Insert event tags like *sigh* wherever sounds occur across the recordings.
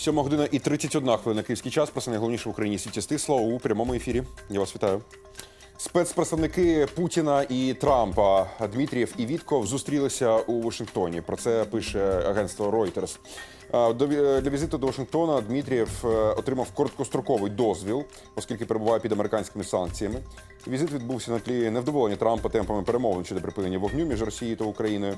7 година і 31 хвилина київський час. Про найголовніше в Україні світі стисло у прямому ефірі. Я вас вітаю. Спецпредставники Путіна і Трампа Дмитрієв і Вітков зустрілися у Вашингтоні. Про це пише агентство Reuters. Е, Для візиту до Вашингтона Дмитрієв е, отримав короткостроковий дозвіл, оскільки перебуває під американськими санкціями. Візит відбувся на тлі невдоволення Трампа темпами перемовин щодо припинення вогню між Росією та Україною.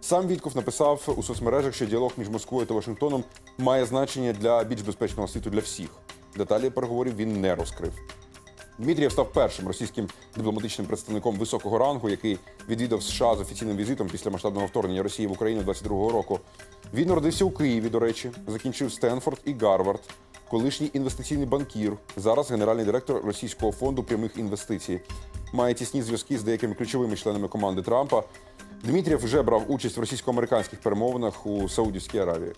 Сам Вітков написав у соцмережах, що діалог між Москвою та Вашингтоном має значення для більш безпечного світу для всіх. Деталі переговорів він не розкрив. Дмитрієв став першим російським дипломатичним представником високого рангу, який відвідав США з офіційним візитом після масштабного вторгнення Росії в Україну 22-го року. Він народився у Києві, до речі, закінчив Стенфорд і Гарвард, колишній інвестиційний банкір, зараз генеральний директор Російського фонду прямих інвестицій. Має тісні зв'язки з деякими ключовими членами команди Трампа. Дмитрів вже брав участь в російсько-американських перемовинах у Саудівській Аравії.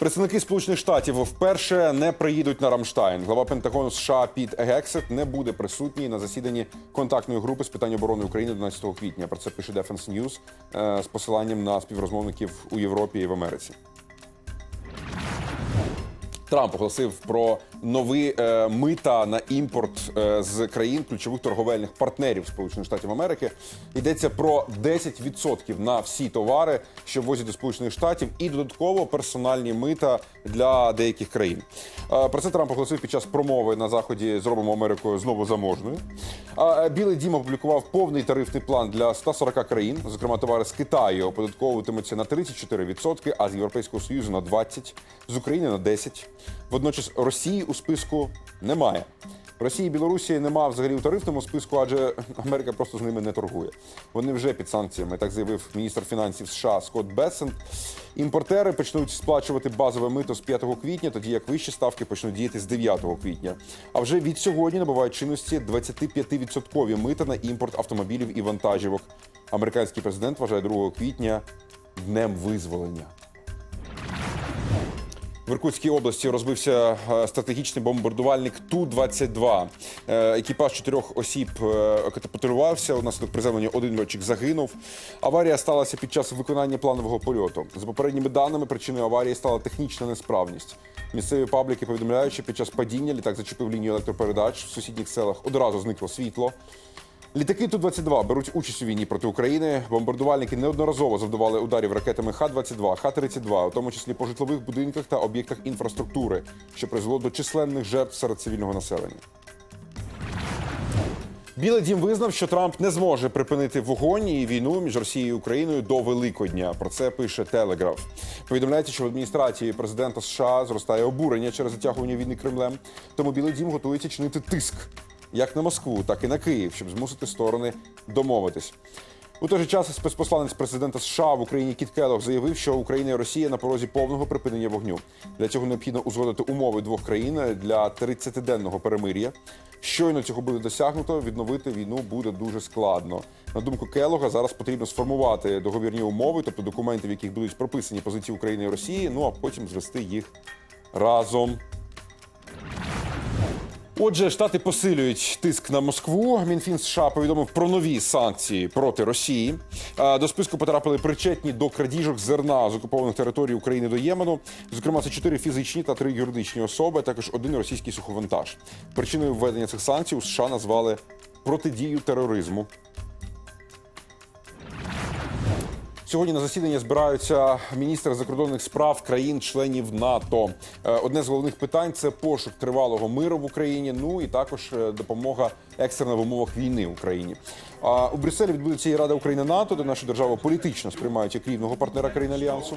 Представники Сполучених Штатів вперше не приїдуть на Рамштайн. Глава Пентагону США Піт Гексет не буде присутній на засіданні контактної групи з питань оборони України 12 квітня. Про це пише Defense News е, з посиланням на співрозмовників у Європі і в Америці. Трамп оголосив про нові е, мита на імпорт е, з країн ключових торговельних партнерів Сполучених Штатів Америки. Йдеться про 10% на всі товари, що ввозять до Сполучених Штатів, і додатково персональні мита для деяких країн. Е, про це Трамп оголосив під час промови на заході Зробимо Америку знову заможною. Е, Білий Дім опублікував повний тарифний план для 140 країн. Зокрема, товари з Китаю оподатковуватимуться на 34%, а з Європейського Союзу на 20%, з України на 10%. Водночас Росії у списку немає. Росії і Білорусі немає взагалі у тарифному списку, адже *laughs* Америка просто з ними не торгує. Вони вже під санкціями, так заявив міністр фінансів США Скотт Бессент. Імпортери почнуть сплачувати базове мито з 5 квітня, тоді як вищі ставки почнуть діяти з 9 квітня. А вже від сьогодні набувають чинності 25% мита на імпорт автомобілів і вантажівок. Американський президент вважає 2 квітня днем визволення. В Іркутській області розбився е, стратегічний бомбардувальник Ту-22. Е, Екіпаж чотирьох осіб е, катапультувався. Унаслідок приземлення один льотчик загинув. Аварія сталася під час виконання планового польоту. За попередніми даними, причиною аварії стала технічна несправність. Місцеві пабліки повідомляють, що під час падіння літак зачепив лінію електропередач. В сусідніх селах одразу зникло світло. Літаки Ту-22 беруть участь у війні проти України. Бомбардувальники неодноразово завдавали ударів ракетами Х-22, Х-32, у тому числі по житлових будинках та об'єктах інфраструктури, що призвело до численних жертв серед цивільного населення. Білий дім визнав, що Трамп не зможе припинити вогонь і війну між Росією і Україною до Великодня. Про це пише Телеграф. Повідомляється, що в адміністрації президента США зростає обурення через затягування війни Кремлем. Тому Білий дім готується чинити тиск як на Москву, так і на Київ, щоб змусити сторони домовитись. У той же час спецпосланець президента США в Україні Кіт Келлог заявив, що Україна і Росія на порозі повного припинення вогню. Для цього необхідно узгодити умови двох країн для 30-денного перемир'я. Щойно цього буде досягнуто, відновити війну буде дуже складно. На думку Келлога, зараз потрібно сформувати договірні умови, тобто документи, в яких будуть прописані позиції України і Росії, ну а потім звести їх разом. Отже, штати посилюють тиск на Москву. Мінфін США повідомив про нові санкції проти Росії. До списку потрапили причетні до крадіжок зерна з окупованих територій України до Ємену. Зокрема, це чотири фізичні та три юридичні особи, також один російський суховантаж. Причиною введення цих санкцій у США назвали протидію тероризму. Сьогодні на засідання збираються міністри закордонних справ країн-членів НАТО. Е, Одне з головних питань це пошук тривалого миру в Україні. Ну і також е, допомога екстрена в умовах війни в Україні. А у Брюсселі відбудеться і Рада України НАТО, де нашу державу політично сприймають як рівного партнера країн альянсу.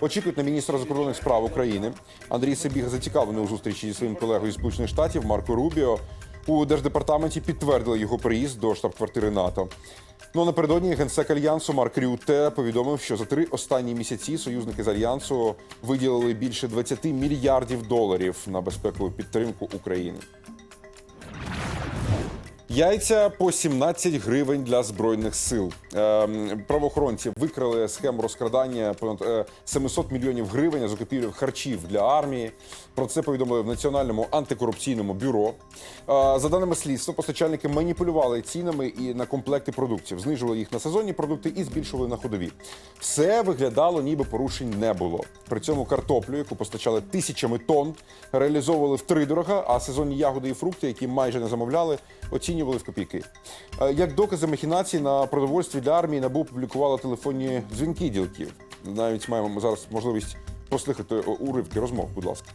Очікують на міністра закордонних справ України. Андрій Сабіга зацікавлений у зустрічі зі своїм колегою зі Сполучених Штатів Марко Рубіо. У держдепартаменті підтвердили його приїзд до штаб-квартири НАТО. Ну напередодні генсек альянсу Марк Рюте повідомив, що за три останні місяці союзники з альянсу виділили більше 20 мільярдів доларів на безпекову підтримку України. Яйця по 17 гривень для збройних сил. Ем, правоохоронці викрили схему розкрадання понад е, 700 мільйонів гривень закупівлю харчів для армії. Про це повідомили в Національному антикорупційному бюро. Е, за даними слідства, постачальники маніпулювали цінами і на комплекти продуктів, знижували їх на сезонні продукти і збільшували на ходові. Все виглядало, ніби порушень не було. При цьому картоплю, яку постачали тисячами тонн, реалізовували втридорога, а сезонні ягоди і фрукти, які майже не замовляли, оцінювали в копійки. Е, Як докази махінацій на продовольстві для армії НАБУ публікувала телефонні дзвінки ділків. Навіть маємо зараз можливість послухати уривки розмов. Будь ласка.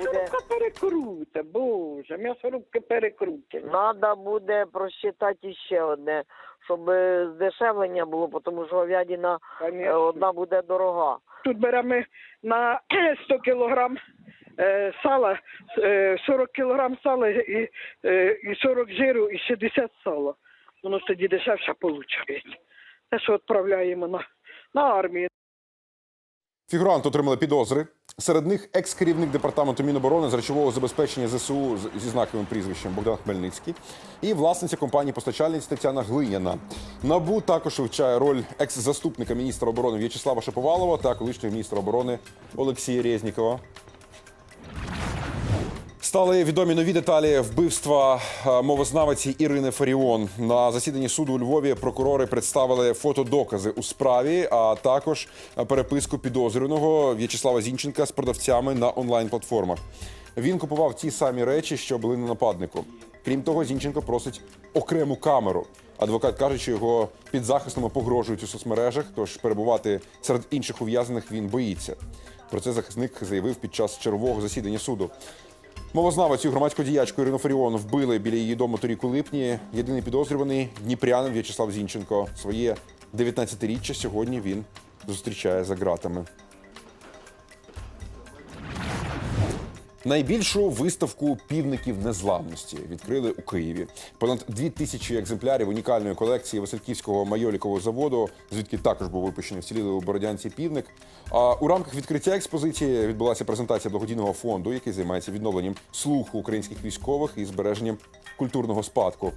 М'ясорубка перекрута, боже, м'ясорубки перекруті. Надо буде просчитати ще одне, щоб е, здешевлення було, тому що говядина е, одна буде дорога. Тут беремо на *clears throat* 100 кілограм е, сала, е, 40 кілограм сала і, е, і 40 жиру, і 60 сала. Воно тоді дешевше виходить. Те, що відправляємо на, на армію. Фігуранти отримали підозри. Серед них екс-керівник департаменту Міноборони з речового забезпечення ЗСУ зі знаковим прізвищем Богдан Хмельницький і власниця компанії постачальниць Тетяна Глиняна. Набу також вивчає роль екс-заступника міністра оборони В'ячеслава Шаповалова та колишнього міністра оборони Олексія Резнікова. Стали відомі нові деталі вбивства е, мовознавиці Ірини Фаріон. На засіданні суду у Львові прокурори представили фотодокази у справі, а також е, переписку підозрюваного В'ячеслава Зінченка з продавцями на онлайн-платформах. Він купував ті самі речі, що були на нападнику. Крім того, Зінченко просить окрему камеру. Адвокат каже, що його підзахисному погрожують у соцмережах, тож перебувати серед інших ув'язнених він боїться. Про це захисник заявив під час чергового засідання суду. Мовознавицю громадську діячку Ірину Фаріон вбили біля її дому торік у липні. Єдиний підозрюваний дніпрянин В'ячеслав Зінченко. Своє 19-річчя сьогодні він зустрічає за ґратами. Найбільшу виставку півників незламності відкрили у Києві. Понад дві тисячі екземплярів унікальної колекції Васильківського майолікового заводу, звідки також був випущений вцілілий у Бородянці півник. А у рамках відкриття експозиції відбулася презентація благодійного фонду, який займається відновленням слуху українських військових і збереженням культурного спадку.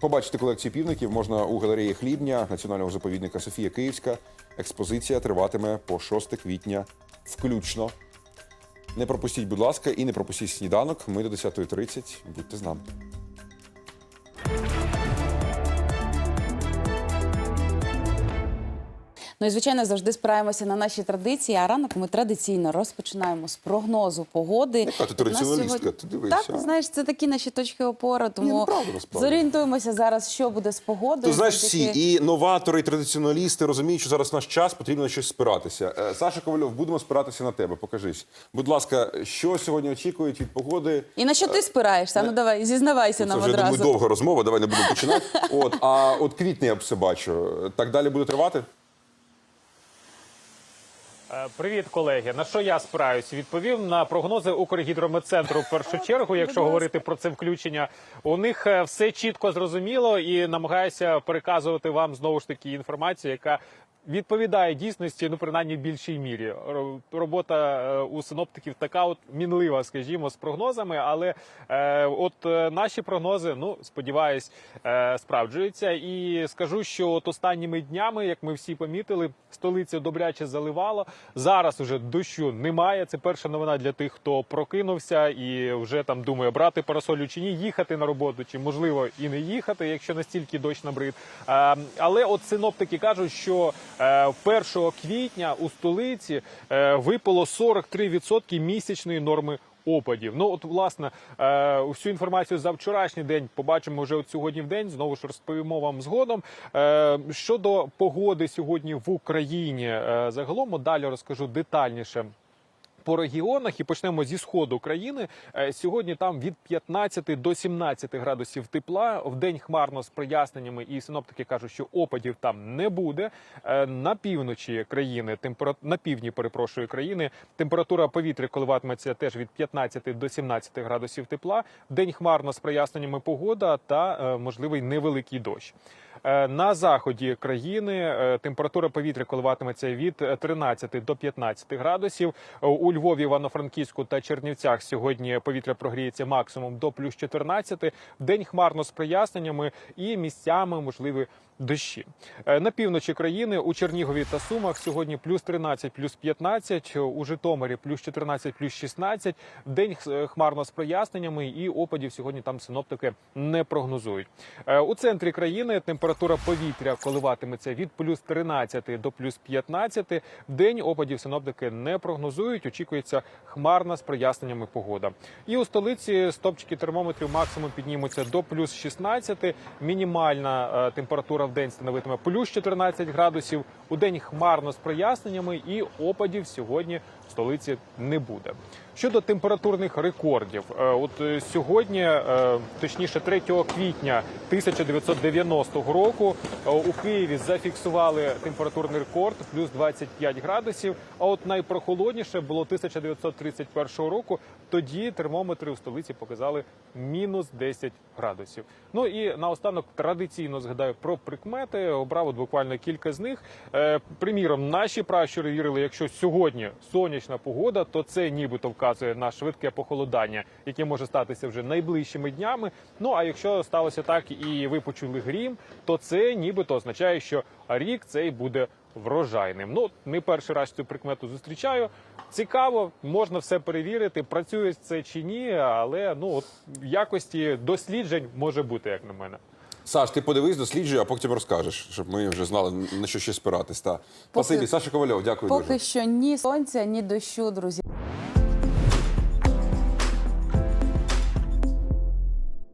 Побачити колекцію півників можна у галереї Хлібня національного заповідника Софія Київська. Експозиція триватиме по 6 квітня включно. Не пропустіть, будь ласка, і не пропустіть сніданок. Ми до 10.30. Будьте з нами. Ну і звичайно завжди спираємося на наші традиції. А ранок ми традиційно розпочинаємо з прогнозу погоди. Яка ти У традиціоналістка, сьогодні- ти дивися. Так, знаєш, це такі наші точки опори. Тому ну, насправді. зорієнтуємося зараз, що буде з погодою. Ти знаєш всі, і новатори, і традиціоналісти розуміють, що зараз наш час потрібно на щось спиратися. Е, Саша Ковальов, будемо спиратися на тебе. Покажись. Будь ласка, що сьогодні очікують від погоди? І на що ти спираєшся? Ну давай, зізнавайся Це нам вже я думаю, одразу. довга розмова. Давай не будемо починати. *laughs* От а от квітня я все бачу. Так далі буде тривати. Е, Привіт, колеги. На що я спираюсь? Відповім на прогнози Укргідрометцентру в першу чергу. Якщо говорити про це включення, у них е, все чітко зрозуміло і намагаюся переказувати вам знову ж таки інформацію, яка відповідає дійсності, ну принаймні в більшій мірі. Робота е, у синоптиків така от мінлива, скажімо, з прогнозами. Але е, от е, наші прогнози, ну сподіваюсь, е, справджуються. І скажу, що от останніми днями, як ми всі помітили, столиця добряче заливало. Зараз уже дощу немає. Це перша новина для тих, хто прокинувся і вже там думає брати парасолю чи ні, їхати на роботу, чи можливо і не їхати, якщо настільки дощ набрид. Е, але от синоптики кажуть, що 1 квітня у столиці е, випало 43% місячної норми. Опадів. Ну от власне е, всю інформацію за вчорашній день побачимо вже от сьогодні в день. Знову ж розповімо вам згодом. Е, щодо погоди сьогодні в Україні, е, загалом далі розкажу детальніше. По регіонах і почнемо зі сходу країни. Е, Сьогодні там від 15 до 17 градусів тепла. В день хмарно з проясненнями, і синоптики кажуть, що опадів там не буде. Е, На півночі країни темпера... на півдні, перепрошую країни. Температура повітря коливатиметься теж від 15 до 17 градусів тепла. В день хмарно з проясненнями погода та е, можливий невеликий дощ. Е, На заході країни е, температура повітря коливатиметься від 13 до 15 градусів. Е, У Львові, Івано-Франківську та Чернівцях сьогодні повітря прогріється максимум до плюс 14. В день хмарно з проясненнями і місцями можливі дощі. Е, На півночі країни у Чернігові та Сумах сьогодні плюс 13, плюс 15, у Житомирі плюс 14, плюс 16. День е, хмарно з проясненнями і опадів сьогодні там синоптики не прогнозують. Е, У центрі країни температура повітря коливатиметься від плюс 13 до плюс 15. В день опадів синоптики не прогнозують. Очікується хмарна з проясненнями погода. І у столиці стопчики термометрів максимум піднімуться до плюс 16. Мінімальна е, температура в день становитиме плюс 14 градусів. У день хмарно з проясненнями і опадів сьогодні столиці не буде. Щодо температурних рекордів, е, от е, сьогодні, е, точніше 3 квітня 1990 року, у Києві зафіксували температурний рекорд плюс 25 градусів. А от найпрохолодніше було 1931 року. Тоді термометри у столиці показали мінус 10 градусів. Ну і наостанок традиційно згадаю про прикмети. Обрав от буквально кілька з них. Приміром, наші пращури вірили, якщо сьогодні сонячна погода, то це нібито вказує на швидке похолодання, яке може статися вже найближчими днями. Ну а якщо сталося так і ви почули грім, то це нібито означає, що рік цей буде врожайним. Ну не перший раз цю прикмету зустрічаю. Цікаво, можна все перевірити, працює це чи ні, але ну от якості досліджень може бути, як на мене. Саш, ти подивись, досліджуй, а потім розкажеш, щоб ми вже знали на що ще спиратись. Та спасибі, Саша Ковальов, дякую Поки дуже. що ні сонця, ні дощу, друзі.